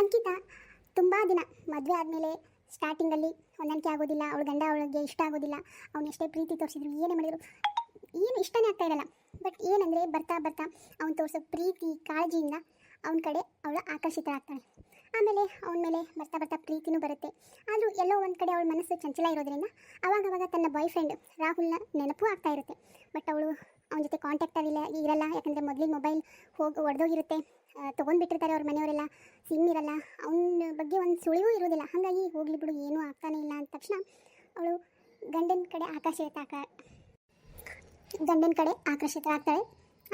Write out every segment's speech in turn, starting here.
ಅಂಕಿತಾ ತುಂಬ ದಿನ. ಮದುವೆ ಆದಮೇಲೆ ಸ್ಟಾರ್ಟಿಂಗಲ್ಲಿ ಹೊಂದಾಣಿಕೆ ಆಗೋದಿಲ್ಲ, ಅವಳ ಗಂಡ ಅವಳಿಗೆ ಇಷ್ಟ ಆಗೋದಿಲ್ಲ, ಅವ್ನು ಎಷ್ಟೇ ಪ್ರೀತಿ ತೋರಿಸಿದ್ರು ಏನೇ ಮಾಡಿದ್ರು, ಏನು ಇಷ್ಟನೇ ಆಗ್ತಾ ಇರಲ್ಲ. ಬಟ್ ಏನಂದರೆ ಬರ್ತಾ ಬರ್ತಾ ಅವ್ನು ತೋರಿಸೋ ಪ್ರೀತಿ, ಕಾಳಜಿಯಿಂದ ಅವನ ಕಡೆ ಅವಳು ಆಕರ್ಷಿತರಾಗ್ತಾಳೆ ಆಮೇಲೆ ಅವನ ಮೇಲೆ ಬರ್ತಾ ಬರ್ತಾ ಪ್ರೀತಿನೂ ಬರುತ್ತೆ. ಆದರೂ ಎಲ್ಲೋ ಒಂದು ಕಡೆ ಅವಳ ಮನಸ್ಸು ಚಂಚಲ ಇರೋದ್ರಿಂದ ಅವಾಗವಾಗ ತನ್ನ ಬಾಯ್ ಫ್ರೆಂಡ್ ರಾಹುಲ್ನ ನೆನಪು ಆಗ್ತಾ ಇರುತ್ತೆ. ಬಟ್ ಅವಳು ಅವನ ಜೊತೆ ಕಾಂಟ್ಯಾಕ್ಟಲ್ಲಿಲ್ಲ ಇರಲ್ಲ, ಯಾಕಂದರೆ ಮೊದಲಿಗೆ ಮೊಬೈಲ್ ಹೋಗಿ ಒಡೆದೋಗಿರುತ್ತೆ. ತೊಗೊಂಡ್ಬಿಟ್ಟಿರ್ತಾರೆ ಅವ್ರ ಮನೆಯವರೆಲ್ಲ ಸಿಮ್ ಇರಲ್ಲ ಅವನ ಬಗ್ಗೆ ಒಂದು ಸುಳಿವು ಇರೋದಿಲ್ಲ. ಹಾಗಾಗಿ ಹೋಗ್ಲಿ ಬಿಡು, ಏನೂ ಆಗ್ತಾನೆ ಇಲ್ಲ ಅಂದ ತಕ್ಷಣ ಅವಳು ಗಂಡನ ಕಡೆ ಆಕರ್ಷಿತ ಗಂಡನ ಕಡೆ ಆಕರ್ಷಿತರಾಗ್ತಾಳೆ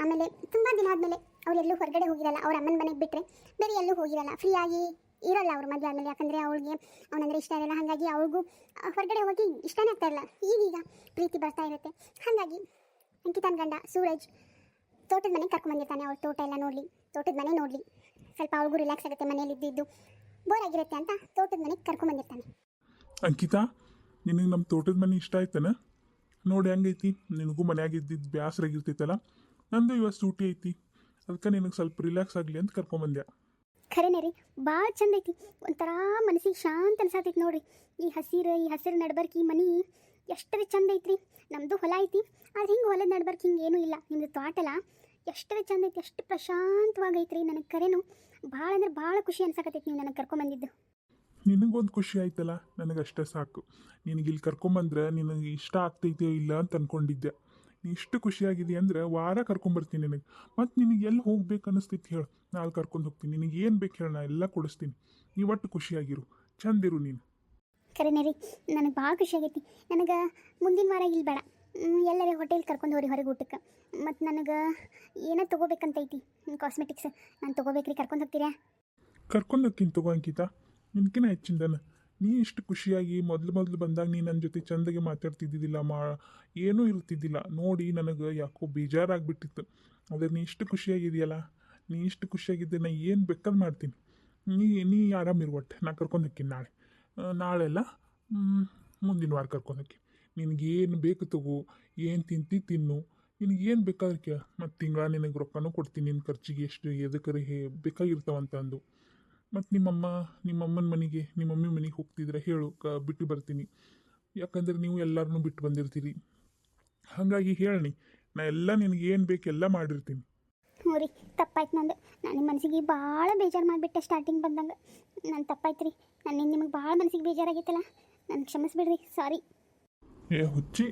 ಆಮೇಲೆ ತುಂಬ ದಿನ ಆದಮೇಲೆ ಅವರೆಲ್ಲೂ ಹೊರಗಡೆ ಹೋಗಿರಲ್ಲ, ಅವ್ರ ಅಮ್ಮನ ಮನೆಗೆ ಬಿಟ್ಟರೆ ಬೇರೆ ಎಲ್ಲೂ ಹೋಗಿರಲ್ಲ. ಫ್ರೀಯಾಗಿ ಇರಲ್ಲ ಅವ್ರ ಮದುವೆ ಆದಮೇಲೆ, ಯಾಕಂದರೆ ಅವಳಿಗೆ ಅವನಂದ್ರೆ ಇಷ್ಟ ಇರಲ್ಲ. ಹಾಗಾಗಿ ಅವಳಿಗೂ ಹೊರಗಡೆ ಹೋಗಿ ಇಷ್ಟನೇ ಆಗ್ತಾ ಇರಲ್ಲ. ಈಗೀಗ ಪ್ರೀತಿ ಬರ್ತಾ ಇರುತ್ತೆ. ಹಾಗಾಗಿ ಅಂಕಿತನ ಗಂಡ ಸೂರಜ್ ತೋಟದ ಮನೆಗೆ ಕರ್ಕೊಂಬಂದಿರ್ತಾನೆ ಅವ್ರ ತೋಟ ಎಲ್ಲ ನೋಡಲಿ. ತೋಟದ ಮನೆ ನೋಡಲಿ. ಸ್ವಲ್ಪ ಅವ್ರಿಗೂ ರಿಲ್ಯಾಕ್ಸ್ ಆಗುತ್ತೆ ಮನೇಲಿ ಇದ್ದಿದ್ದು. ಬೋರ್ ಆಗಿರುತ್ತೆ ಅಂತ ತೋಟದ ಮನೆಗೆ ಕರ್ಕೊಂಬಂದಿರ್ತಾನೆ ಅಂಕಿತಾ ನಿನಗೆ ನಮ್ಮ ತೋಟದ ಮನೆ ಇಷ್ಟ ಆಯ್ತನ? ನೋಡಿ ಹಂಗೈತಿ ನಿನಗೂ ಮನ್ಯಾಗ ಇದ್ದಿದ್ದು ಬ್ಯಾಸರಾಗಿರ್ತೈತಲ್ಲ ನಂದು ಇವತ್ತು ಸೂಟಿ ಐತಿ. ಅದಕ್ಕೆ ನಿನಗೆ ಸ್ವಲ್ಪ ರಿಲ್ಯಾಕ್ಸ್ ಆಗಲಿ ಅಂತ ಕರ್ಕೊಂಬಂದೆ ಖರೇನೆ ರೀ ಭಾಳ ಚಂದ ಐತಿ. ಒಂಥರ ಮನಸ್ಸಿಗೆ ಶಾಂತ ಅನ್ಸಾತೈತಿ ನೋಡ್ರಿ. ಈ ಹಸಿರು ಈ ಹಸಿರು ನಡ್ಬರ್ಕ್ ಈ ಮನೆ ಎಷ್ಟರ ಚಂದ ಐತ್ರಿ. ನಮ್ಮದು ಹೊಲ ಐತಿ. ಆದ್ರೆ ಹಿಂಗೆ ಹೊಲದ ನಡ್ಬರ್ಕ್ ಹಿಂಗೆ ಏನೂ ಇಲ್ಲ. ನಿಮ್ಮದು ತೋಟಲ್ಲ. ಎಷ್ಟರ ಚಂದ ಐತಿ ಎಷ್ಟು ಪ್ರಶಾಂತವಾಗೈತ್ರಿ ನನಗೆ ಕರೆನು. ಭಾಳ ಅಂದ್ರೆ ಭಾಳ ಖುಷಿ ಅನ್ಸಕತ್ತೈತಿ ನೀವು ನನಗೆ ಕರ್ಕೊಂಬಂದಿದ್ದು. ನಿನಗೊಂದು ಖುಷಿ ಆಯ್ತಲ್ಲ ನನಗೆ ಅಷ್ಟೇ ಸಾಕು. ನಿನಗೆ ಇಲ್ಲಿ ಕರ್ಕೊಂಬಂದ್ರೆ ನಿನಗೆ ಇಷ್ಟ ಆಗ್ತೈತೆಯೋ ಇಲ್ಲ ಅಂತ ಅನ್ಕೊಂಡಿದ್ದೆ. ನೀ ಇಷ್ಟು ಖುಷಿಯಾಗಿದೆ ಅಂದ್ರೆ ವಾರ ಕರ್ಕೊಂಬರ್ತೀನಿ ನಿನಗೆ. ಮತ್ತು ನಿನಗೆ ಎಲ್ಲಿ ಹೋಗ್ಬೇಕು ಅನ್ನಿಸ್ತೈತಿ ಹೇಳು. ನಾಳೆ ಕರ್ಕೊಂಡು ಹೋಗ್ತೀನಿ. ನಿನಗೆ ಏನು ಬೇಕು ಹೇಳು ನಾ ಎಲ್ಲ ಕೊಡಿಸ್ತೀನಿ. ನೀವು ಒಟ್ಟು ಖುಷಿಯಾಗಿರು ಚಂದಿರು ನೀನು. ಕರೆನೇ ರೀ ನನಗೆ ಭಾಳ ಖುಷಿ ಆಗೈತಿ. ನನಗೆ ಮುಂದಿನ ವಾರ ಇಲ್ಲಿ ಬೇಡ. ಎಲ್ಲರೇ ಹೋಟೆಲ್ ಕರ್ಕೊಂಡು ಹೋರಿ ಹೊರಗೆ ಊಟಕ್ಕೆ. ಮತ್ತು ನನಗೆ ಏನೋ ತೊಗೋಬೇಕಂತೈತಿ ಕಾಸ್ಮೆಟಿಕ್ಸ್ ನಾನು ತೊಗೋಬೇಕ್ರಿ. ಕರ್ಕೊಂಡು ಹೋಗ್ತೀರಾ? ಕರ್ಕೊಂಡು ಹೋಗ್ತೀನಿ ತಗೋ ಅಂಕಿತ. ನಿನ್ಕಿನ ಹೆಚ್ಚಿಂದನ. ನೀ ಇಷ್ಟು ಖುಷಿಯಾಗಿ ಮೊದಲು ಮೊದಲು ಬಂದಾಗ ನೀ ನನ್ನ ಜೊತೆ ಚಂದಗೆ ಮಾತಾಡ್ತಿದ್ದಿದ್ದಿಲ್ಲ ಮಾ. ಏನೂ ಇರ್ತಿದ್ದಿಲ್ಲ. ನೋಡಿ ನನಗೆ ಯಾಕೋ ಬೇಜಾರಾಗ್ಬಿಟ್ಟಿತ್ತು. ಆದರೆ ನೀ ಇಷ್ಟು ಖುಷಿಯಾಗಿದೆಯಲ್ಲ? ನೀ ಇಷ್ಟು ಖುಷಿಯಾಗಿದ್ದೆ ನಾ ಏನು ಬೇಕಾದ್ ಮಾಡ್ತೀನಿ. ನೀ ನೀ ಆರಾಮಿರು ಒಟ್ಟು. ನಾ ಕರ್ಕೊಂಡು ಹೋಗ್ತೀನಿ ನಾಳೆ. ನಾಳೆಲ್ಲ ಮುಂದಿನ ವಾರ ಕರ್ಕೊಂಡು ಹೋಗ್ತೀನಿ ನಿನಗೇನು ಬೇಕು ತಗೋ, ಏನು ತಿಂತಿ ತಿನ್ನು. ನಿನಗೇನು ಬೇಕಾದ್ರೆ ಕೇಳ. ಮತ್ತು ತಿಂಗಳ ನಿನಗೆ ರೊಕ್ಕನೂ ಕೊಡ್ತೀನಿ ನಿನ್ನ ಖರ್ಚಿಗೆ ಎಷ್ಟು ಎದಕ್ಕರೆ ಹೇ ಬೇಕಾಗಿರ್ತಾವಂತ ಅಂದು ಮತ್ತು ನಿಮ್ಮಮ್ಮ, ನಿಮ್ಮಮ್ಮನ ಮನೆಗೆ ನಿಮ್ಮ ಮಮ್ಮಿ ಮನೆಗೆ ಹೋಗ್ತಿದ್ರೆ ಹೇಳು, ಕ ಬಿಟ್ಟು ಬರ್ತೀನಿ. ಯಾಕಂದ್ರೆ ನೀವು ಎಲ್ಲರನ್ನೂ ಬಿಟ್ಟು ಬಂದಿರ್ತೀರಿ. ಹಾಗಾಗಿ ಹೇಳಿ ನಾ ಎಲ್ಲ ನಿನಗೆ ಏನು ಬೇಕು ಎಲ್ಲ ಮಾಡಿರ್ತೀನಿ. ರೀ ತಪ್ಪಾಯ್ತು ನಂದು. ನಾನು ನಿಮ್ಮ ಮನಸ್ಸಿಗೆ ಭಾಳ ಬೇಜಾರು ಮಾಡಿಬಿಟ್ಟೆ ಸ್ಟಾರ್ಟಿಂಗ್ ಬಂದಂಗೆ. ನಾನು ತಪ್ಪಾಯ್ತು ರೀ ನಾನು ನಿಮಗೆ ಭಾಳ ಮನಸ್ಸಿಗೆ ಬೇಜಾರಾಗೈತಲ್ಲ. ನಾನು ಕ್ಷಮಿಸ್ಬಿಡ್ರಿ. ಸಾರಿ ಏ, ಹುಚ್ಚಿ,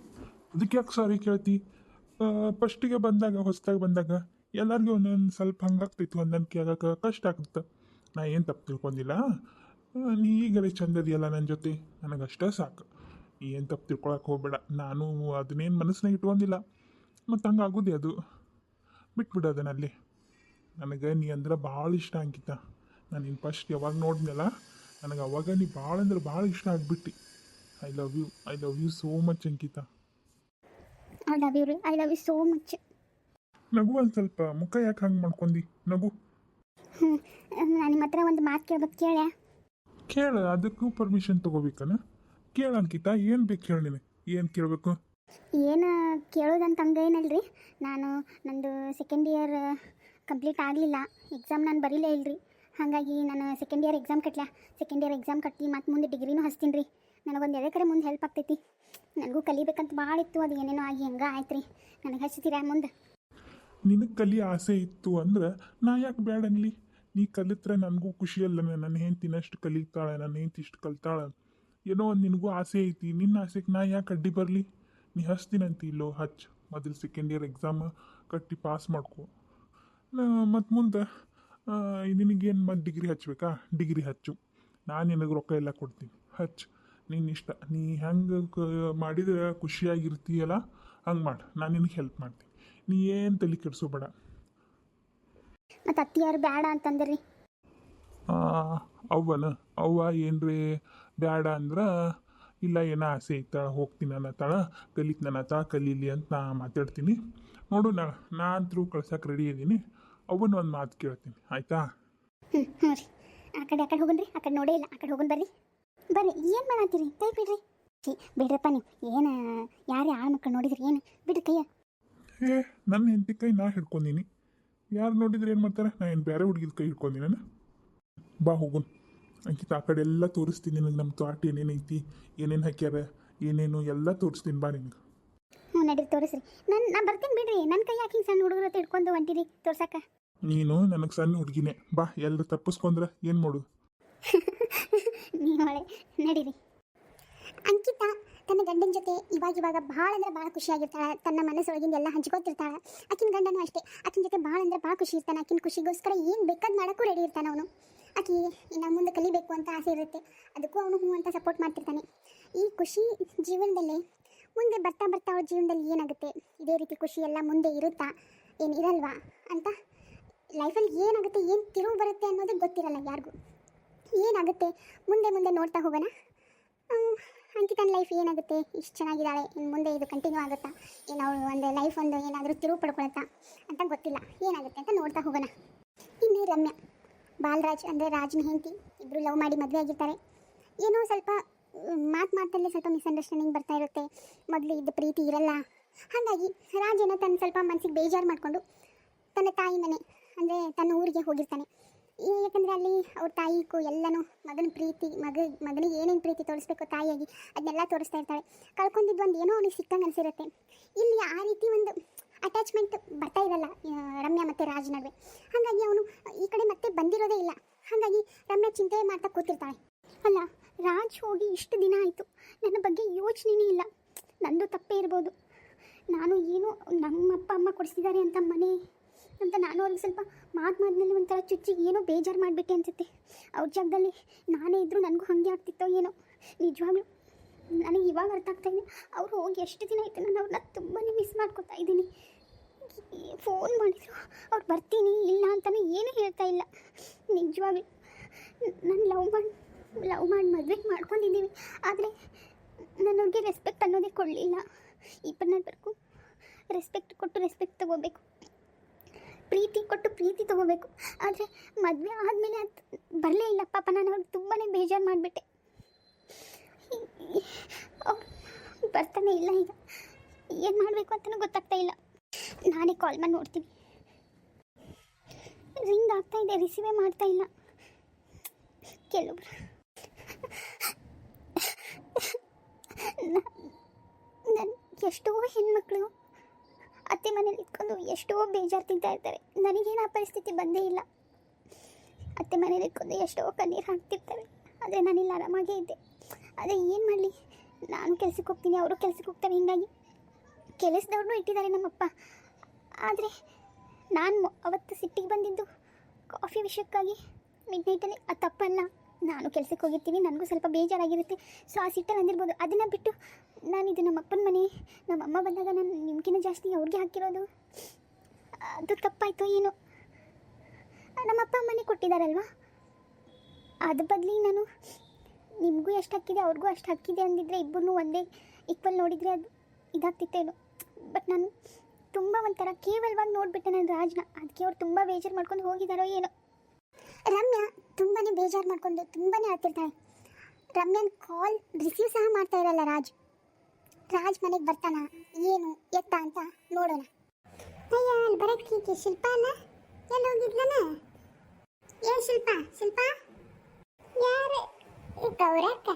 ಅದಕ್ಕೆ ಯಾಕೆ ಸಾರಿ ಕೇಳ್ತಿ? ಫಸ್ಟಿಗೆ ಬಂದಾಗ, ಹೊಸ್ದಾಗಿ ಬಂದಾಗ ಎಲ್ಲರಿಗೂ ಒಂದೊಂದು ಸ್ವಲ್ಪ ಹಂಗಾಗ್ತಿತ್ತು ಹೊಂದಾಣಿಕೆ ಆಗಕ್ಕೆ ಕಷ್ಟ ಆಗ್ತಿತ್ತು. ನಾ ಏನು ತಪ್ಪು ತಿಳ್ಕೊಂಡಿಲ್ಲ? ನೀ ಈಗಲೇ ಚಂದದಿಯಲ್ಲ ನನ್ನ ಜೊತೆ? ನನಗಷ್ಟೇ ಸಾಕು. ಏನು ತಪ್ಪು ತಿಳ್ಕೊಳಕ್ಕೆ ಹೋಗ್ಬೇಡ. ನಾನು ಅದನ್ನೇನು ಮನಸ್ಸಿನಾಗ ಇಟ್ಕೊಂಡಿಲ್ಲ. ಮತ್ತು ಹಂಗೆ ಆಗೋದೇ ಅದು. ಬಿಟ್ಬಿಡು ಅದನ್ನಲ್ಲಿ. ನನಗೆ ನೀ ಅಂದ್ರೆ ಭಾಳ ಇಷ್ಟ ಅಂಕಿತ. ನಾನು ಇನ್ನು ಫಸ್ಟ್ ಯಾವಾಗ ನೋಡಿದ್ನಲ್ಲ, ನನಗೆ ಅವಾಗ ನೀ ಭಾಳ ಅಂದ್ರೆ ಭಾಳ ಇಷ್ಟ ಆಗ್ಬಿಟ್ಟು. I love you I love you so much Ankita I love you ರೀ I love you so much ನಗು ಒಂದು ಸ್ವಲ್ಪ ಮುಖ ಯಾಕೆ ಹಂಗೆ ಮಾಡ್ಕೊಂಡಿ? ನಗು. ನಾನು ನಿಮ್ಮ ಹತ್ರ ಒಂದು ಮಾತು ಕೇಳ್ಬೇಕು ಕೇಳ್ಯಾ? ಕೇಳ ಅದಕ್ಕೂ ಪರ್ಮಿಷನ್ ತಗೋಬೇಕನ? ಕೇಳ ಅಂಕಿತ ಏನು ಬೇಕು ಹೇಳಿ ನೀನು ಏನು ಕೇಳಬೇಕು? ಏನು ಕೇಳೋದಂತಂದ್ರೆ ಏನಲ್ರಿ? ನಾನು ನಂದು ಸೆಕೆಂಡ್ ಇಯರ್ ಕಂಪ್ಲೀಟ್ ಆಗಲಿಲ್ಲ. ಎಕ್ಸಾಮ್ ನಾನು ಬರೀಲೇ ಇಲ್ರಿ. ಹಾಗಾಗಿ ನಾನು ಸೆಕೆಂಡ್ ಇಯರ್ ಎಕ್ಸಾಮ್ ಕಟ್ಲ. ಸೆಕೆಂಡ್ ಇಯರ್ ಎಕ್ಸಾಮ್ ಕಟ್ಟಿ ಮತ್ತು ಮುಂದೆ ಡಿಗ್ರಿನೂ ಹಚ್ತೀನಿ ರೀ ನನಗೊಂದು ಎದೆ ಕಡೆ ಮುಂದೆ ಹೆಲ್ಪ್ ಆಗ್ತೈತಿ. ನನಗೂ ಕಲಿಬೇಕಂತ ಭಾಳ ಇತ್ತು, ಅದು ಏನೇನೋ ಆಗಿ ಹೆಂಗೆ ಆಯ್ತು ರೀ ನನಗೆ ಹಚ್ತೀರಾ ಮುಂದೆ? ನಿನಗೆ ಕಲಿ ಆಸೆ ಇತ್ತು ಅಂದ್ರೆ ನಾ ಯಾಕೆ ಬೇಡ ಅನ್ಲಿ? ನೀ ಕಲಿತ್ರೆ ನನಗೂ ಖುಷಿ ಖುಷಿಯಲ್ಲ ನನ್ನ ಹೆಂಡ್ತಿನಷ್ಟು ಕಲಿತಾಳೆ ನನ್ನ ಹೆಂಡ್ತಿ ಇಷ್ಟು ಕಲ್ತಾಳೆ. ಏನೋ ಒಂದು ನಿನಗೂ ಆಸೆ ಐತಿ ನಿನ್ನ ಆಸೆಗೆ ನಾ ಯಾಕೆ ಅಡ್ಡಿ ಬರಲಿ? ನೀ ಹಚ್ತೀನಂತ ಇಲ್ಲೋ, ಹಚ್. ಮೊದಲು ಸೆಕೆಂಡ್ ಇಯರ್ ಎಕ್ಸಾಮ್ ಕಟ್ಟಿ ಪಾಸ್ ಮಾಡ್ಕೊ. ಮತ್ತು ಮುಂದೆ ನಿನಗೇನು ಮತ್ತು ಡಿಗ್ರಿ ಹಚ್ಬೇಕಾ? ಡಿಗ್ರಿ ಹಚ್ಚು. ನಾನು ನಿನಗೆ ರೊಕ್ಕ ಎಲ್ಲ ಕೊಡ್ತೀನಿ. ಹಚ್. ನಿನ್ನ ಇಷ್ಟ ನೀ ಹೆಂಗೆ ಕ ಮಾಡಿದ್ರೆ ಖುಷಿಯಾಗಿರ್ತೀಯಲ್ಲ ಹಂಗೆ ಮಾಡಿ. ನಾನು ನಿನಗೆ ಹೆಲ್ಪ್ ಮಾಡ್ತೀನಿ. ನೀ ಏನು ತಲೆ ಕೆಡಿಸೋಬೇಡ ಮತ್ತು ಅತ್ತಿಯಾರು ಬೇಡ ಅಂತಂದ್ರಿ? ಅವ್ವನ ಅವ್ವ ಏನ್ರಿ ಬೇಡ ಅಂದ್ರೆ ಇಲ್ಲ ಏನೋ ಆಸೆ ಐತಾಳೆ ಹೋಗ್ತೀನಿ ಅನ್ನತ್ತಾಳ ಕಲಿತ್ ನನ್ನ ಕಲೀಲಿ ಅಂತ ನಾ ಮಾತಾಡ್ತೀನಿ. ನೋಡು ನಾ ನಾ ಅಂತರೂ ಕಳ್ಸಕ್ಕೆ ರೆಡಿ ಇದ್ದೀನಿ ಅವನ್ನ ಒಂದು ಮಾತು ಕೇಳ್ತೀನಿ. ಆಯಿತಾ? ಹ್ಞೂ ಹ್ಞೂ ರೀ. ಆ ಕಡೆ ಆ ಕಡೆ ಹೋಗನ್ರಿ ಆ ಕಡೆ ನೋಡೇ ಇಲ್ಲ. ಆ ಕಡೆ ಹೋಗನ್ ಬರ್ರಿ. ಬರ್ರಿ ಏನು ಮಾಡತ್ತೀರಿ ಕೈ ಬಿಡ್ರಿ. ಛೀ ಬಿಡ್ರಪ್ಪ ನೀವು. ಏನು ಯಾರು ಆಳು ಮಕ್ಕಳು ನೋಡಿದ್ರಿ? ಏನು? ಬಿಡ್ರಿ ಕೈಯ. ಏ ನನ್ನ ಹೆಂಡತಿ ಕೈ ನಾ ಹಿಡ್ಕೊಂಡೀನಿ. ಯಾರು ನೋಡಿದ್ರೆ ಏನು ಮಾಡ್ತಾರೆ? ನಾ ಏನು ಬೇರೆ ಹುಡುಗಿದ ಕೈ ಹಿಡ್ಕೊಂಡಿನ ನಾನು ಬಾ ಹೋಗುನ್. ಅಂಕಿತ ಆ ಕಡೆ ಎಲ್ಲ ತೋರಿಸ್ತೀನಿ ನಿನಗೆ. ನಮ್ಮ ತೋಟ ಏನೇನು ಐತಿ ಏನೇನು ಹಾಕ್ಯಾರ ಏನೇನು ಎಲ್ಲ ತೋರಿಸ್ತೀನಿ ಬಾ ನಿನಗೆ. ಹ್ಞೂ ನಡೀರಿ ತೋರಿಸ್ರಿ. ನಾನು ನಾ ಬರ್ತೀನಿ ಬಿಡ್ರಿ. ನನ್ನ ಕೈ ಹಾಕಿ ಸಣ್ಣ ಹುಡುಗರ ಹಿಡ್ಕೊಂಡು ಹೊಂಟಿರಿ ತೋರ್ಸಕ್ಕ? ನೀನು ನನಗೆ ಸಣ್ಣ ಹುಡುಗಿನೇ. ಬಾ ಎಲ್ಲರೂ ತಪ್ಪಿಸ್ಕೊಂಡ್ರೆ ಏನು ಮಾಡೋದು? ನೀವು ಹೊಳೆ ನಡೀರಿ. ಅಂಕಿತಾ ತನ್ನ ಗಂಡನ ಜೊತೆ ಇವಾಗ ಇವಾಗ ಭಾಳ ಅಂದ್ರೆ ಭಾಳ ಖುಷಿಯಾಗಿರ್ತಾಳೆ. ತನ್ನ ಮನಸ್ಸೊಳಗಿಂದ ಎಲ್ಲ ಹಂಚಿಕೊತಿರ್ತಾಳೆ. ಆಕಿನ ಗಂಡನೂ ಅಷ್ಟೇ. ಆಕಿನ ಜೊತೆ ಭಾಳ ಅಂದ್ರೆ ಭಾಳ ಖುಷಿ ಇರ್ತಾನೆ. ಆಕಿನ ಖುಷಿಗೋಸ್ಕರ ಏನು ಬೇಕಾದ್ ಮಾಡೋಕ್ಕೂ ರೆಡಿ ಇರ್ತಾನೆ ಅವನು. ಆಕಿ ಇನ್ನು ಮುಂದೆ ಕಲಿಬೇಕು ಅಂತ ಆಸೆ ಇರುತ್ತೆ. ಅದಕ್ಕೂ ಅವನು ಹ್ಞೂ ಅಂತ ಸಪೋರ್ಟ್ ಮಾಡ್ತಿರ್ತಾನೆ. ಈ ಖುಷಿ ಜೀವನದಲ್ಲಿ ಮುಂದೆ ಬರ್ತಾ ಬರ್ತಾ ಅವ್ರ ಜೀವನದಲ್ಲಿ ಏನಾಗುತ್ತೆ? ಇದೇ ರೀತಿ ಖುಷಿ ಎಲ್ಲ ಮುಂದೆ ಇರುತ್ತಾ? ಏನು ಇರಲ್ವಾ? ಅಂತ ಲೈಫಲ್ಲಿ ಏನಾಗುತ್ತೆ, ಏನು ತಿರುವು ಬರುತ್ತೆ ಅನ್ನೋದು ಗೊತ್ತಿರಲ್ಲ ಯಾರಿಗೂ. ಏನಾಗುತ್ತೆ? ಮುಂದೆ ಮುಂದೆ ನೋಡ್ತಾ ಹೋಗೋಣ. ಅಂಕಿತನ ಲೈಫ್ ಏನಾಗುತ್ತೆ? ಇಷ್ಟು ಚೆನ್ನಾಗಿದ್ದಾಳೆ. ಇನ್ನು ಮುಂದೆ ಇದು ಕಂಟಿನ್ಯೂ ಆಗುತ್ತಾ? ಏನು ಅವಳು ಒಂದು ಲೈಫ್ ಒಂದು ಏನಾದರೂ ತಿರುವು ಪಡ್ಕೊಳತ್ತಾ? ಅಂತ ಗೊತ್ತಿಲ್ಲ. ಏನಾಗುತ್ತೆ ಅಂತ ನೋಡ್ತಾ ಹೋಗೋಣ. ಇನ್ನು ರಮ್ಯಾ. ಬಾಲರಾಜ್ ಅಂದರೆ ರಾಜ್ನ ಹೆಂಡತಿ. ಇಬ್ಬರು ಲವ್ ಮಾಡಿ ಮದುವೆ ಆಗಿರ್ತಾರೆ. ಏನೋ ಸ್ವಲ್ಪ ಮಾತು ಮಾತಲ್ಲೇ ಸ್ವಲ್ಪ ಮಿಸ್ಅಂಡರ್ಸ್ಟ್ಯಾಂಡಿಂಗ್ ಬರ್ತಾ ಇರುತ್ತೆ. ಮೊದಲು ಇದ್ದ ಪ್ರೀತಿ ಇರಲ್ಲ. ಹಾಗಾಗಿ ರಾಜನ ತನ್ನ ಸ್ವಲ್ಪ ಮನಸ್ಸಿಗೆ ಬೇಜಾರು ಮಾಡಿಕೊಂಡು ತನ್ನ ತಾಯಿ ಮನೆ, ಅಂದರೆ ತನ್ನ ಊರಿಗೆ ಹೋಗಿರ್ತಾನೆ. ಯಾಕಂದರೆ ಅಲ್ಲಿ ಅವ್ರ ತಾಯಿಗೂ ಎಲ್ಲನೂ ಮಗನ ಪ್ರೀತಿ, ಮಗ, ಮಗನಿಗೆ ಏನೇನು ಪ್ರೀತಿ ತೋರಿಸ್ಬೇಕು ತಾಯಿಯಾಗಿ ಅದನ್ನೆಲ್ಲ ತೋರಿಸ್ತಾ ಇರ್ತಾಳೆ. ಕಳ್ಕೊಂಡಿದ್ದು ಒಂದು ಏನೋ ಅವನಿಗೆ ಸಿಕ್ಕಂಗೆ ಅನಿಸಿರುತ್ತೆ. ಇಲ್ಲಿ ಆ ರೀತಿ ಒಂದು ಅಟ್ಯಾಚ್ಮೆಂಟ್ ಬರ್ತಾ ಇರಲ್ಲ ರಮ್ಯಾ ಮತ್ತು ರಾಜ್ ನಡುವೆ. ಹಾಗಾಗಿ ಅವನು ಈ ಕಡೆ ಮತ್ತೆ ಬಂದಿರೋದೇ ಇಲ್ಲ. ಹಾಗಾಗಿ ರಮ್ಯಾ ಚಿಂತೆ ಮಾಡ್ತಾ ಕೂತಿರ್ತಾಳೆ. ಅಲ್ಲ, ರಾಜ್ ಹೋಗಿ ಇಷ್ಟು ದಿನ ಆಯಿತು. ನನ್ನ ಬಗ್ಗೆ ಯೋಚನೆನೇ ಇಲ್ಲ. ನಂದು ತಪ್ಪೇ ಇರ್ಬೋದು. ನಾನು ಏನು ನಮ್ಮ ಅಪ್ಪ ಅಮ್ಮ ಕೊಡಿಸಿದ್ದಾರೆ ಅಂತ ಮನೆ ಅಂತ ನಾನು ಅವ್ರಿಗೆ ಸ್ವಲ್ಪ ಮಾತು ಮಾತಿನಲ್ಲಿ ಒಂಥರ ಚುಚ್ಚಿಗೆ ಏನೋ ಬೇಜಾರು ಮಾಡಿಬಿಟ್ಟೆ ಅನಿಸುತ್ತೆ. ಅವ್ರ ಜಾಗದಲ್ಲಿ ನಾನೇ ಇದ್ದರೂ ನನಗೂ ಹಾಗೆ ಆಗ್ತಿತ್ತೋ ಏನೋ. ನಿಜವಾಗ್ಲೂ ನನಗೆ ಇವಾಗ ಅರ್ಥ ಆಗ್ತಾ ಇದೆ. ಅವ್ರು ಹೋಗಿ ಎಷ್ಟು ದಿನ ಆಯಿತು ನಾನು ಅವ್ರನ್ನ ತುಂಬಾ ಮಿಸ್ ಮಾಡ್ಕೊತಾ ಇದ್ದೀನಿ. ಫೋನ್ ಮಾಡಿದ್ರು. ಅವ್ರು ಬರ್ತೀನಿ, ಇಲ್ಲ ಅಂತಲೂ ಏನೂ ಹೇಳ್ತಾ ಇಲ್ಲ. ನಿಜವಾಗ್ಲೂ ನಾನು ಲವ್ ಮಾಡಿ ಲವ್ ಮಾಡಿ ಮದುವೆ ಮಾಡ್ಕೊಂಡಿದ್ದೀವಿ. ಆದರೆ ನಾನು ಅವ್ರಿಗೆ ರೆಸ್ಪೆಕ್ಟ್ ಅನ್ನೋದೇ ಕೊಡಲಿಲ್ಲ. ಈ ರೆಸ್ಪೆಕ್ಟ್ ಕೊಟ್ಟು ರೆಸ್ಪೆಕ್ಟ್ ತೊಗೋಬೇಕು. ಪ್ರೀತಿ ಕೊಟ್ಟು ಪ್ರೀತಿ ತೊಗೋಬೇಕು. ಆದರೆ ಮದುವೆ ಆದಮೇಲೆ ಅದು ಬರಲೇ ಇಲ್ಲ. ಪಾಪ ನಾನು ಅವ್ರಿಗೆ ತುಂಬಾ ಬೇಜಾರು ಮಾಡಿಬಿಟ್ಟೆ. ಬರ್ತಾನೆ ಇಲ್ಲ ಈಗ. ಏನು ಮಾಡಬೇಕು ಅಂತಲೂ ಗೊತ್ತಾಗ್ತಾ ಇಲ್ಲ. ನಾನೇ ಕಾಲ್ ಮಾಡಿ ನೋಡ್ತೀನಿ. ರಿಂಗ್ ಆಗ್ತಾ ಇದೆ ರಿಸೀವೇ ಮಾಡ್ತಾ ಇಲ್ಲ. ಕೆಲವೊಬ್ರು ನನ್ನ ಎಷ್ಟೋ ಹೆಣ್ಮಕ್ಳು ಅತ್ತೆ ಮನೇಲಿ ಇಟ್ಕೊಂಡು ಎಷ್ಟೋ ಬೇಜಾರು ತಿಂತಾ ಇರ್ತಾರೆ. ನನಗೇನು ಆ ಪರಿಸ್ಥಿತಿ ಬಂದೇ ಇಲ್ಲ. ಅತ್ತೆ ಮನೇಲಿ ಇಟ್ಕೊಂಡು ಎಷ್ಟೋ ಕಣ್ಣೀರು ಹಾಕ್ತಿರ್ತಾರೆ. ಆದರೆ ನಾನಿಲ್ಲಿ ಆರಾಮಾಗೇ ಇದ್ದೆ. ಆದರೆ ಏನು ಮಾಡಲಿ? ನಾನು ಕೆಲಸಕ್ಕೆ ಹೋಗ್ತೀನಿ, ಅವರು ಕೆಲಸಕ್ಕೆ ಹೋಗ್ತಾರೆ, ಹೀಗಾಗಿ ಕೆಲಸದವ್ರನ್ನೂ ಇಟ್ಟಿದ್ದಾರೆ ನಮ್ಮಪ್ಪ. ಆದರೆ ನಾನು ಅವತ್ತು ಸಿಟ್ಟಿಗೆ ಬಂದಿದ್ದು ಕಾಫಿ ವಿಷಯಕ್ಕಾಗಿ. ಮಿಡ್ ನೈಟಲ್ಲಿ ಅದು ತಪ್ಪಲ್ಲ ನಾನು ಕೆಲಸಕ್ಕೆ ಹೋಗಿರ್ತೀನಿ, ನನಗೂ ಸ್ವಲ್ಪ ಬೇಜಾರಾಗಿರುತ್ತೆ. ಸೊ ಆ ಸಿಟ್ಟಲ್ಲಿ ಅಂದಿರ್ಬೋದು. ಅದನ್ನು ಬಿಟ್ಟು ನಾನು ಇದು ನಮ್ಮ ಅಪ್ಪನ ಮನೆ. ನಮ್ಮ ಅಮ್ಮ ಬಂದಾಗ ನಾನು ನಿಮ್ಗಿಂತ ಜಾಸ್ತಿ ಅವ್ರಿಗೆ ಹಾಕಿರೋದು. ಅದು ತಪ್ಪಾಯಿತು ಏನು. ನಮ್ಮ ಅಪ್ಪ ಅಮ್ಮನೇ ಕೊಟ್ಟಿದ್ದಾರಲ್ವಾ? ಅದ್ರ ಬದಲಿ ನಾನು ನಿಮಗೂ ಎಷ್ಟು ಹಾಕಿದೆ, ಅವ್ರಿಗೂ ಅಷ್ಟು ಹಾಕಿದೆ ಅಂದಿದ್ರೆ ಇಬ್ಬರೂ ಒಂದೇ ಈಕ್ವಲ್ ನೋಡಿದರೆ ಅದು ಇದಾಗ್ತಿತ್ತೇನೋ ಬಟ್ ನಾನು ತುಂಬ ಒಂಥರ ಕೇವಲವಾಗಿ ನೋಡಿಬಿಟ್ಟೆ ನಾನು ರಾಜ್ನ. ಅದಕ್ಕೆ ಅವ್ರು ತುಂಬ ಬೇಜಾರು ಮಾಡ್ಕೊಂಡು ಹೋಗಿದ್ದಾರೋ ಏನೋ. ರಮ್ಯಾ ತುಂಬಾ ಬೇಜಾರು ಮಾಡ್ಕೊಂಡು ತುಂಬಾ ಹತ್ತಿರ್ತಾಳೆ ರಮ್ಯನ್ ಕಾಲ್ ರಿಸೀವ್ ಸಹ ಮಾಡ್ತಾ ಇರಲ್ಲ ರಾಜ್. ರಾಜ್ ಮನೆಗೆ ಬರ್ತಾನ? ಏನು ಎತ್ತ ಅಂತ ನೋಡೋಣ. ಅಯ್ಯ, ಅಲ್ಲಿ ಬರಕ್ಕೆ ಶಿಲ್ಪ ಅಲ್ಲ? ಎಲ್ಲ ಹೋಗಿದ್ಲನ? ಏ ಶಿಲ್ಪ? ಶಿಲ್ಪ? ಯಾರು? ಗೌರಕ್ಕ.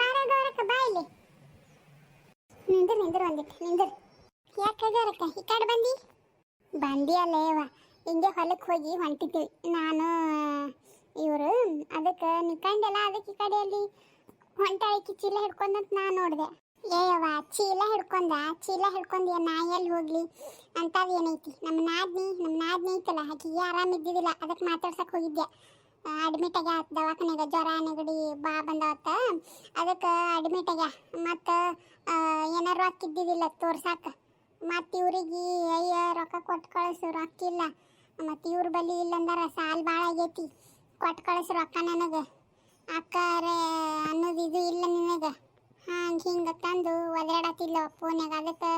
ಬಾರ ಗೌರಕ್ಕ, ಬಾ ಇಲ್ಲಿ. ನಿಂದ್ರ ನಿಂದ್ರ ಒಂದಿಟ್ಟು ನಿಂದ್ರ. ಯಾಕೆ ಗೌರಕ್ಕ ಈ ಕಡೆ ಬಂದಿ? ಬಂದಿ ಅಲ್ಲೇವ ಹಿಂಗೆ ಹೊಲಕ್ಕೆ ಹೋಗಿ ಹೊಂಟಿದ್ದೀವಿ ನಾನು, ಇವರು, ಅದಕ್ಕೆ ನಿಂಕಂಡೆಲ್ಲ ಅದಕ್ಕೆ ಈ ಕಡೆಯಲ್ಲಿ ಹೊಂಟಾಳಿಕೆ ಚೀಲ ಹಿಡ್ಕೊಂಡಂತ ನಾನು ನೋಡಿದೆ. ಏಯವ್ವ ಚೀಲ ಹಿಡ್ಕೊಂಡ, ಚೀಲ ಹಿಡ್ಕೊಂಡು ನಾ ಎಲ್ಲಿ ಹೋಗ್ಲಿ? ಅಂಥದ್ದು ಏನೈತಿ? ನಮ್ಮ ನಾದ್ನಿ ನಮ್ಮ ನಾದ್ನಿ ಐತಲ್ಲ ಆಕಿಗೆ ಆರಾಮ ಇದ್ದಿದ್ದಿಲ್ಲ ಅದಕ್ಕೆ ಮಾತಾಡ್ಸಕ್ಕೆ ಹೋಗಿದ್ದೆ ಅಡ್ಮಿಟ್ ಆಗ್ಯ ದವಾಖಾನೆಗೆ ಜ್ವರ, ನೆಗಡಿ ಬಾ ಬಂದವತ್ತ? ಅದಕ್ಕೆ ಅಡ್ಮಿಟ್ ಆಗ್ಯ, ಮತ್ತು ಏನಾರು ರೊಕ್ಕ ಇದ್ದಿದ್ದಿಲ್ಲ ತೋರ್ಸಾಕ? ಮತ್ತು ಇವ್ರಿಗೆ, ಅಯ್ಯ, ರೊಕ್ಕ ಕೊಟ್ಟು ಕಳಿಸು, ರೊಕ್ಕ ಇಲ್ಲ. ಮತ್ತು ಇವ್ರ ಬಳಿ ಇಲ್ಲಂದ್ರೆ ಸಾಲ್ ಭಾಳ ಆಗೈತಿ. ಕೊಟ್ಟು ಕಳಿಸು ರೊಕ್ಕ ನನಗೆ. ಅಕ್ಕರೆ, ಅನ್ನೋದು ಇದು ಇಲ್ಲ ನಿನಗೆ. ಹಂಗೆ ತಂದು ಒದರಾಡತ್ತಿಲ್ಲ ಫೋನ್ಯಾಗ ಅದಕ್ಕೆ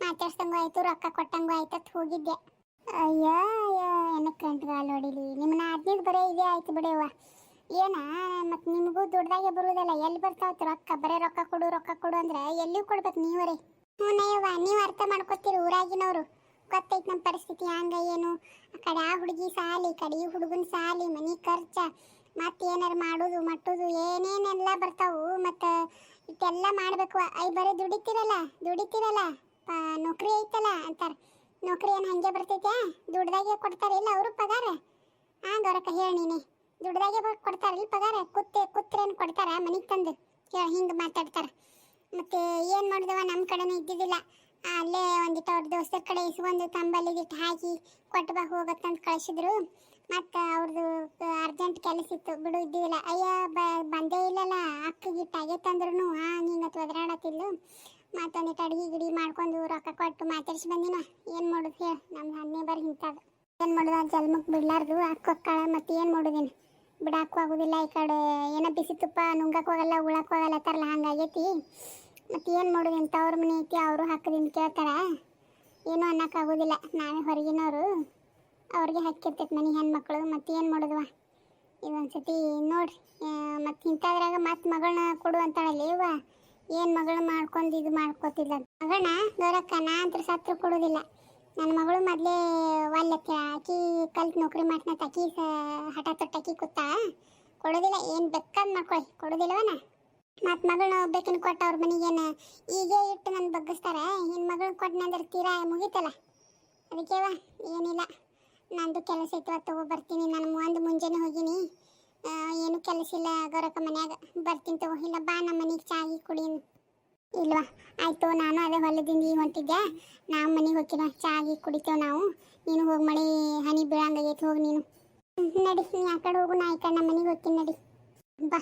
ಮಾತಾಡ್ಸಂಗೂ ಆಯಿತು, ರೊಕ್ಕ ಕೊಟ್ಟಂಗೂ ಆಯ್ತು ಅಂತ ಹೋಗಿದ್ದೆ. ಅಯ್ಯೋ ಅಯ್ಯೋ ಏನಕ್ಕೆ ಕಂಟ್ಗಾಲ್ ಹೊಡಿಲಿ ನಿಮ್ಮನ್ನ ಹದಿನೈದು ಬರೀ ಇದೇ ಆಯ್ತು ಬಿಡವ್ವ. ಏನ, ಮತ್ತು ನಿಮಗೂ ದೊಡ್ಡದಾಗೆ ಬರುವುದಲ್ಲ ಎಲ್ಲಿ ಬರ್ತಾವತ್ತು ರೊಕ್ಕ? ಬರೀ ರೊಕ್ಕ ಕೊಡು ರೊಕ್ಕ ಕೊಡು ಅಂದ್ರೆ ಎಲ್ಲಿ ಕೊಡ್ಬೇಕು ನೀವರೇ ಹ್ಞೂ ನಯ್ಯವ್ವ, ನೀವು ಅರ್ಥ ಮಾಡ್ಕೊತೀರಿ ಊರಾಗಿನವರು. ಗೊತ್ತೈತೆ ನಮ್ಮ ಪರಿಸ್ಥಿತಿ, ಹಂಗ ಏನು? ಆ ಕಡೆ ಆ ಹುಡುಗಿ ಸಾಲಿ ಕಡೆ ಈ ಹುಡುಗನ ಸಾಲಿ, ಮನೆ ಖರ್ಚ. ಮತ್ತೆ ಏನಾರು ಮಾಡೋದು, ಮಟ್ಟೋದು, ಏನೇನೆಲ್ಲ ಬರ್ತಾವು ಮತ್ತು ಇಷ್ಟೆಲ್ಲ ಮಾಡಬೇಕು. ಐ ಬರೀ ದುಡಿತೀರಲ್ಲ ದುಡಿತೀರಲ್ಲ ನೌಕರಿ ಐತಲ್ಲ ಅಂತಾರೆ. ನೌಕರಿ ಏನು ಹಂಗೆ ಬರ್ತೈತೆ? ದುಡ್ದಾಗೆ ಕೊಡ್ತಾರೆ ಇಲ್ಲ ಅವರು ಪಗಾರ? ಹಾಂ ದೊರಕ ಹೇಳಿ ನೀನೆ. ದುಡ್ದಾಗೆ ಕೊಡ್ತಾರೆ ಇಲ್ಲಿ ಪಗಾರ? ಕುತ್ತೆ ಕುತ್ರೇನು ಕೊಡ್ತಾರ ಮನೆಗೆ ತಂದು? ಹೇಳಿ ಹಿಂಗೆ ಮಾತಾಡ್ತಾರೆ. ಮತ್ತು ಏನು ಮಾಡಿದವ ನಮ್ಮ ಕಡೆನೇ ಇದ್ದಿದ್ದಿಲ್ಲ ಅಲ್ಲೇ ಒಂದಿಟ್ಟು ಅವ್ರ ದೋಸ್ತರ ಕಡೆ ಇಸ್ಕೊಂಡು ತಂಬಲ್ಲಿಗಿಟ್ಟು ಹಾಕಿ ಕೊಟ್ಟು ಬಾ ಹೋಗತ್ತಂತ ಕಳಿಸಿದ್ರು. ಮತ್ತು ಅವ್ರದ್ದು ಅರ್ಜೆಂಟ್ ಕೆಲಸ ಇತ್ತು. ಬಿಡು ಇದ್ದಿಲ್ಲ ಅಯ್ಯ ಬಂದೇ ಇಲ್ಲಲ್ಲ. ಅಕ್ಕಗಿಟ್ಟು ತಂದ್ರು ಹಾ ಹಿಂಗೆ ಒದರಾಡತ್ತಿದ್ಲು. ಮತ್ತೊಂದಿಟ್ಟು ಅಡುಗೆ ಗಿಡಿ ಮಾಡ್ಕೊಂಡು ರೊಕ್ಕ ಕೊಟ್ಟು ಮಾತಾಡ್ಸಿ ಬಂದಿನ. ಏನು ಮಾಡೋದು ಹೇಳಿ. ನಮ್ಮ ಹಣ್ಣೆ ಬರ್ ಇಂಥದ್ದು ಏನು ಮಾಡೋದು? ಜಲ್ಮಕ್ಕೆ ಬಿಡ್ಲಾರ್ದು. ಅಕ್ಕೊಕ್ಕಳ ಮತ್ತೆ ಏನು ಮಾಡೋದೇನು? ಬಿಡಾಕು ಆಗೋದಿಲ್ಲ ಈ ಕಡೆ. ಏನೋ ಬಿಸಿ ತುಪ್ಪ ನುಂಗಕ್ಕೆ ಹೋಗಲ್ಲ ಉಳಕ್ಕೆ ಹೋಗಲ್ಲ ತರಲ್ಲ ಹಂಗಾಗೈತಿ ಮತ್ತು ಏನು ಮಾಡೋದು ಅವ್ರ ಮನೆ ಐತಿ, ಅವರು ಹಾಕೋದಿಂದ ಕೇಳ್ತಾರ. ಏನೂ ಅನ್ನೋಕ್ಕಾಗೋದಿಲ್ಲ ನಾವೇ ಹೊರಗಿನವರು. ಅವ್ರಿಗೆ ಹಾಕಿರ್ತೈತೆ ಮನೆ ಹೆಣ್ಮಕ್ಳು, ಮತ್ತು ಏನು ಮಾಡೋದವ? ಇದೊಂದು ಸತಿ ನೋಡ್ರಿ ಮತ್ತು ಇಂಥದ್ರಾಗ ಮತ್ತೆ ಮಗಳನ್ನ ಕೊಡು ಅಂತಾಳಲ್ಲ ಇವ ಏನು ಮಗಳು ಮಾಡ್ಕೊಂಡು ಇದು ಮಾಡ್ಕೋತಿಲ್ಲ ಮಗಳನ್ನ ದೊರಕ್ಕ, ನಾ ಅಂತ ಸತ್ರು ಕೊಡೋದಿಲ್ಲ. ನನ್ನ ಮಗಳು ಮೊದಲೇ ಒಲ್ಲಕ್ಕೆ ಆಕಿ ಕಲ್ತು ನೌಕರಿ ಮಾಡ್ತಾ ಆಕಿ ಸ, ಹಠ ತೊಟ್ಟಾಕಿ ಕೂತ, ಕೊಡೋದಿಲ್ಲ, ಏನು ಬೇಕಾದ್ ಮಾಡ್ಕೊಳ್ಳಿ ಕೊಡೋದಿಲ್ಲವನ? ಮತ್ತು ಮಗಳನ್ನ ಬೇಕಿನ ಕೊಟ್ಟ ಅವ್ರ ಮನೆಗೇನು ಈಗೇ ಇಟ್ಟು ನನ್ನ ಬಗ್ಗಿಸ್ತಾರೆ. ಇನ್ನು ಮಗಳನ್ನ ಕೊಟ್ಟನಂದ್ರೆ ತೀರಾ ಮುಗೀತಲ್ಲ? ಅದಕ್ಕೆವಾ ಏನಿಲ್ಲ. ನಂದು ಕೆಲಸ ಇತ್ತು ತಗೋ ಬರ್ತೀನಿ. ನಾನು ಒಂದು ಮುಂಜಾನೆ ಹೋಗಿನಿ. ಏನು ಕೆಲಸ ಇಲ್ಲ ಗೌರಕ್ಕ ಮನ್ಯಾಗ. ಬರ್ತೀನಿ ತಗೋ. ಇಲ್ಲ ಬಾ ನಮ್ಮ ಮನೆಗೆ ಚಾಗಿ ಕುಡಿ ಇಲ್ವಾ? ಆಯ್ತು ನಾನು ಅದೇ ಹೊಲದಿಂದ ಈಗ ಹೊಂಟಿದ್ದೆ ನಾವು ಮನೆಗೆ ಹೋಗ್ತೀನ ಚಾಗಿ ಕುಡಿತೇವೆ ನಾವು. ನೀನು ಹೋಗಿ ಮಳೆ ಹನಿ ಬೀಳಂಗಾಗೈತೆ ಹೋಗಿ ನೀನು. ನಡಿ, ನೀ ಆ ಕಡೆ ಹೋಗು, ನಾ ಈ ಕಡೆ ನಮ್ಮ ಮನೆಗೆ ಹೋಗ್ತೀನಿ, ನಡಿ. ಬಾ.